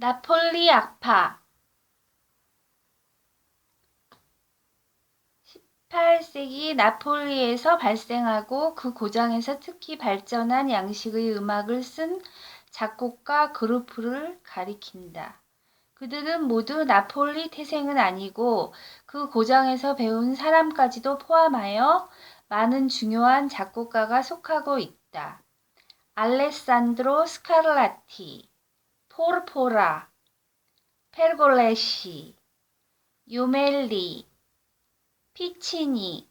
나폴리 악파 18세기 나폴리에서 발생하고 그 고장에서 특히 발전한 양식의 음악을 쓴 작곡가 그루프를 가리킨다. 그들은 모두 나폴리 태생은 아니고 그 고장에서 배운 사람까지도 포함하여 많은 중요한 작곡가가 속하고 있다. 알레산드로 스카를라티, 포르포라, 페르골레시, 요멜리, 피치니,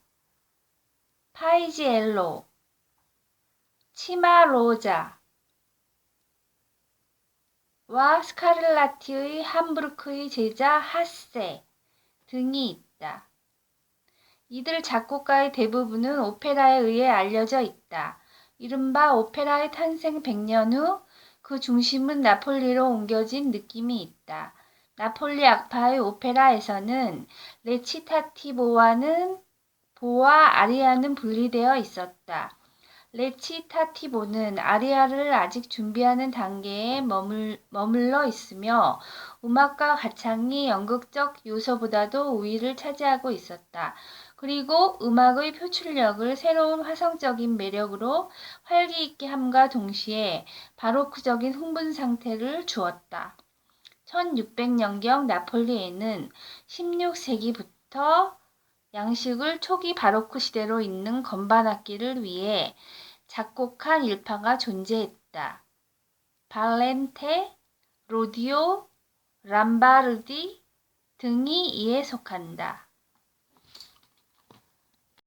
파이지엘로, 치마로자, 와 스카를라티의 함부르크의 제자 하세 등이 있다. 이들 작곡가의 대부분은 오페라에 의해 알려져 있다. 이른바 오페라의 탄생 100년 후 그 중심은 나폴리로 옮겨진 느낌이 있다. 나폴리 악파의 오페라에서는 레치타티보와는 보와 아리아는 분리되어 있었다. 레치타티보는 아리아를 아직 준비하는 단계에 머물, 머물러 있으며 음악과 가창이 연극적 요소보다도 우위를 차지하고 있었다. 그리고 음악의 표출력을 새로운 화성적인 매력으로 활기 있게 함과 동시에 바로크적인 흥분 상태를 주었다. 1600년경 나폴리에는 16세기부터 양식을 초기 바로크 시대로 잇는 건반악기를 위해 작곡한 일파가 존재했다. 발렌테, 로디오, 람바르디 등이 이에 속한다.